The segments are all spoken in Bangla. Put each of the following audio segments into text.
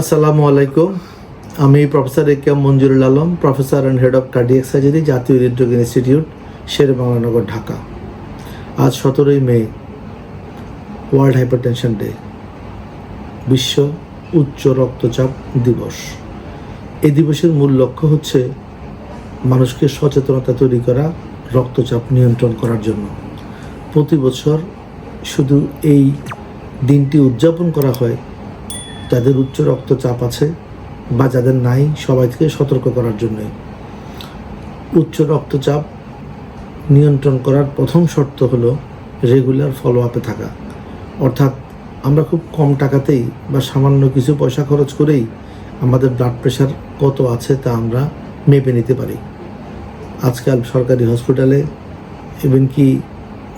আসসালামু আলাইকুম। আমি professor A K Manjurul Alam, professor and head of cardiac surgery, জাতীয় হৃদরোগ ইনস্টিটিউট, শের বাংলানগর ঢাকা। আজ সতেরোই মে, ওয়ার্ল্ড হাইপারটেনশন ডে, বিশ্ব উচ্চ রক্তচাপ দিবস। এই দিবসের মূল লক্ষ্য হচ্ছে মানুষকে সচেতনতা তৈরি করা, রক্তচাপ নিয়ন্ত্রণ করার জন্য। প্রতি বছর শুধু এই দিনটি উদযাপন করা হয় যাদের উচ্চ রক্তচাপ আছে বা যাদের নাই, সবাইকে সতর্ক করার জন্য। উচ্চ রক্তচাপ নিয়ন্ত্রণ করার প্রথম শর্ত হলো রেগুলার ফলো আপে থাকা। অর্থাৎ আমরা খুব কম টাকাতেই বা সামান্য কিছু পয়সা খরচ করেই আমাদের ব্লাড প্রেশার কত আছে তা আমরা মেপে নিতে পারি। আজকাল সরকারি হসপিটালে ইভেন কি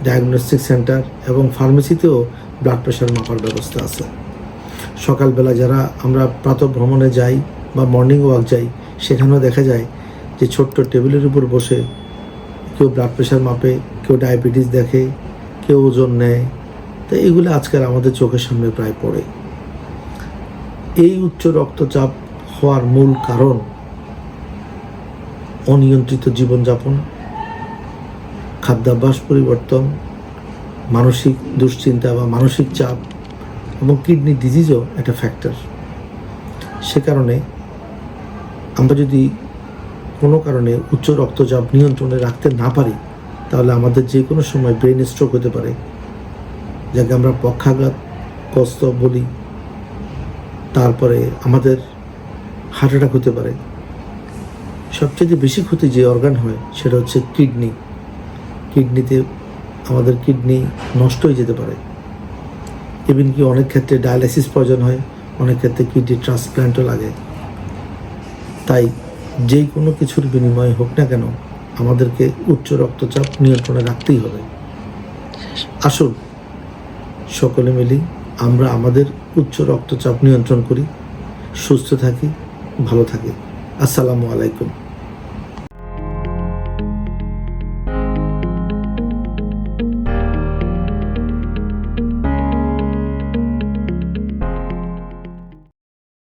ডায়াগনস্টিক সেন্টার এবং ফার্মেসিতেও ব্লাড প্রেশার মাপার ব্যবস্থা আছে। সকালবেলা যারা আমরা প্রাতঃ ভ্রমণে যাই বা মর্নিং ওয়াক যাই, সেখানেও দেখা যায় যে ছোট্ট টেবিলের উপর বসে কেউ ব্লাড প্রেশার মাপে, কেউ ডায়াবেটিস দেখে, কেউ ওজন নেয়। তো এগুলো আজকাল আমাদের চোখের সামনে প্রায় পড়ে। এই উচ্চ রক্তচাপ হওয়ার মূল কারণ অনিয়ন্ত্রিত জীবনযাপন, খাদ্যাভ্যাস পরিবর্তন, মানসিক দুশ্চিন্তা বা মানসিক চাপ এবং কিডনি ডিজিজও একটা ফ্যাক্টর সে কারণে আমরা যদি কোনো কারণে উচ্চ রক্তচাপ নিয়ন্ত্রণে রাখতে না পারি, তাহলে আমাদের যে কোনো সময় ব্রেন স্ট্রোক হতে পারে। যাকে আমরা পক্ষাঘাত, কষ্ট বলি, তারপরে আমাদের হার্ট অ্যাটাক হতে পারে। সবচেয়ে বেশি ক্ষতি যে অর্গান হয়, সেটা হচ্ছে কিডনি কিডনিতে আমাদের কিডনি নষ্ট হয়ে যেতে পারে। ইভেন কি অনেক ক্ষেত্রে ডায়ালাইসিস প্রয়োজন হয়, অনেক ক্ষেত্রে কিডনি ট্রান্সপ্ল্যান্টও লাগে। তাই যে কোনো কিছুর বিনিময়ে হোক না কেন, আমাদেরকে উচ্চ রক্তচাপ নিয়ন্ত্রণে রাখতেই হবে। আসুন, সকলে মিলি আমরা আমাদের উচ্চ রক্তচাপ নিয়ন্ত্রণ করি, সুস্থ থাকি, ভালো থাকি। আসসালামু আলাইকুম।